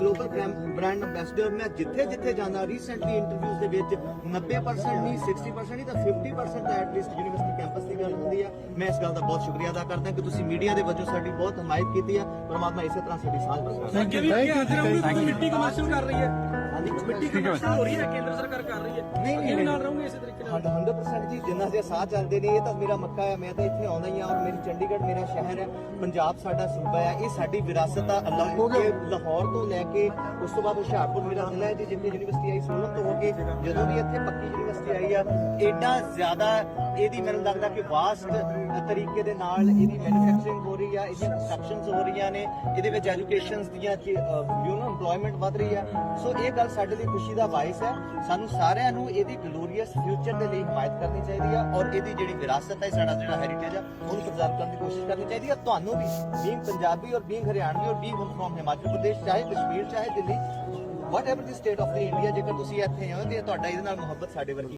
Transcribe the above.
Global brand ambassador ਮੈਂ ਜਿੱਥੇ ਜਿੱਥੇ ਜਾਂਦਾ ਰੀਸੈਂਟਲੀ ਇੰਟਰਵਿਊਜ਼ ਦੇ ਵਿੱਚ 90% ਨਹੀਂ 60% ਨਹੀਂ ਤਾਂ 50% ਤਾਂ ਐਟਲੀਸਟ ਯੂਨੀਵਰਸਿਟੀ ਕੈਂਪਸ ਦੀ ਗੱਲ ਹੁੰਦੀ ਆ। ਮੈਂ ਇਸ ਗੱਲ ਦਾ ਬਹੁਤ ਸ਼ੁਕਰੀਆ ਅਦਾ ਕਰਦਾ ਕਿ ਤੁਸੀਂ ਮੀਡੀਆ ਦੇ ਵਜੋਂ ਸਾਡੀ ਬਹੁਤ ਹਮਾਇਤ ਕੀਤੀ ਆ। ਪਰਮਾਤਮਾ ਇਸੇ ਤਰ੍ਹਾਂ ਸਾਡੀ ਸਾਂਝ ਬਰਕਰਾਰ ਅੱਗੇ ਵੀ ਕਿਹਾ ਜਾ ਰਿਹਾ ਕਿ ਮਿੱਟੀ ਕਮਰਸ਼ੀਅਲ ਕਰ ਰਹੀ ਹੈ। ਮਿੱਟੀ ਕਮਰਸ਼ੀਅਲ ਹੋ ਰਹੀ ਹੈ ਕੇਂਦਰ ਸਰਕਾਰ ਕਰ ਰਹੀ ਹੈ। ਨਹੀਂ, ਅੱਗੇ ਵੀ ਨਹੀਂ। ਨਾਲ ਰਹੋਗੇ ਇਸੇ ਤਰੀਕੇ ਨਾਲ? 100% ਜੀ ਜਿੰਨਾ ਦੇ ਸਾਹ ਚੱਲਦੇ ਨੇ ਇਹ ਤਾਂ ਮੇਰਾ ਮੱਕਾ ਹੈ ਮੈਂ ਤਾਂ ਇੱਥੇ ਆਉਂਦਾ ਹੀ ਆ ਔਰ ਮੇਰੀ ਚੰਡੀਗੜ੍ਹ ਮੇਰਾ ਸ਼ਹਿਰ ਹੈ ਪੰਜਾਬ ਸਾਡਾ ਸੂਬਾ ਹੈ ਇਹ ਸਾਡੀ ਵਿਰਾਸਤ ਆ ਅੱਲਾਹ ਕੇ ਲਾਹੌਰ ਤੋਂ ਲੈ ਕੇ ਉਸ ਤੋਂ ਬਾਅਦ ਹੁਸ਼ਿਆਰਪੁਰ ਮੇਰਾ ਜ਼ਿਲ੍ਹਾ ਹੈ ਜੀ ਜਿੱਥੇ ਯੂਨੀਵਰਸਿਟੀ ਆਈ ਸੂਰਤ ਤੋਂ ਹੋ ਕੇ ਜਦੋਂ ਵੀ ਇੱਥੇ ਪੱਕੀ ਯੂਨੀਵਰਸਿਟੀ ਆ। ਐਡਾ ਜ਼ਿਆਦਾ ਇਹਦੀ ਮੈਨੂੰ ਲੱਗਦਾ ਕਿ ਵਾਸਟ ਤਰੀਕੇ ਦੇ ਨਾਲ ਇਹਦੀ ਮੈਨੂਫੈਕਚਰਿੰਗ ਹੋ ਰਹੀ ਆ, ਇਹਦੀਆਂ ਕੰਸਟਰਕਸ਼ਨਸ ਹੋ ਰਹੀਆਂ ਨੇ, ਇਹਦੇ ਵਿੱਚ ਐਜੂਕੇਸ਼ਨਸ ਦੀਆਂ ਯੂ نو EMPLOYMENT ਵਧ ਰਹੀ ਆ। ਸੋ ਇਹ ਗੱਲ ਸਾਡੇ ਲਈ ਖੁਸ਼ੀ ਦਾ ਬਾਇਸ ਹੈ ਸਾਨੂੰ ਸਾਰਿਆਂ ਨੂੰ ਇਹਦੀ ਗਲੋਰੀਅਸ ਫਿਊਚਰ ਦੇ ਲਈ ਹਮਾਇਤ ਕਰਨੀ ਚਾਹੀਦੀ ਆ ਔਰ ਇਹਦੀ ਜਿਹੜੀ ਵਿਰਾਸਤ ਹੈ ਸਾਡਾ ਜਿਹੜਾ ਹੈਰੀਟੇਜ ਆ, ਉਹਨੂੰ ਪ੍ਰਜਰਵ ਕਰਨ ਦੀ ਕੋਸ਼ਿਸ਼ ਕਰਨੀ ਚਾਹੀਦੀ ਆ। ਤੁਹਾਨੂੰ ਵੀ ਬੀਇੰਗ ਪੰਜਾਬੀ ਔਰ ਬੀਇੰਗ ਹਰਿਆਣਵੀ ਔਰ ਬੀਇੰਗ ਫਰੋਮ ਹਿਮਾਚਲ ਪ੍ਰਦੇਸ਼ ਚਾਹੇ ਕਸ਼ਮੀਰ, ਚਾਹੇ Delhi whatever the state of the India ਜੇਕਰ ਤੁਸੀਂ ਇੱਥੇ ਹੋ ਤੇ ਤੁਹਾਡਾ ਇਹਦੇ ਨਾਲ ਮੁਹੱਬਤ ਸਾਡੇ ਵਰਗੀ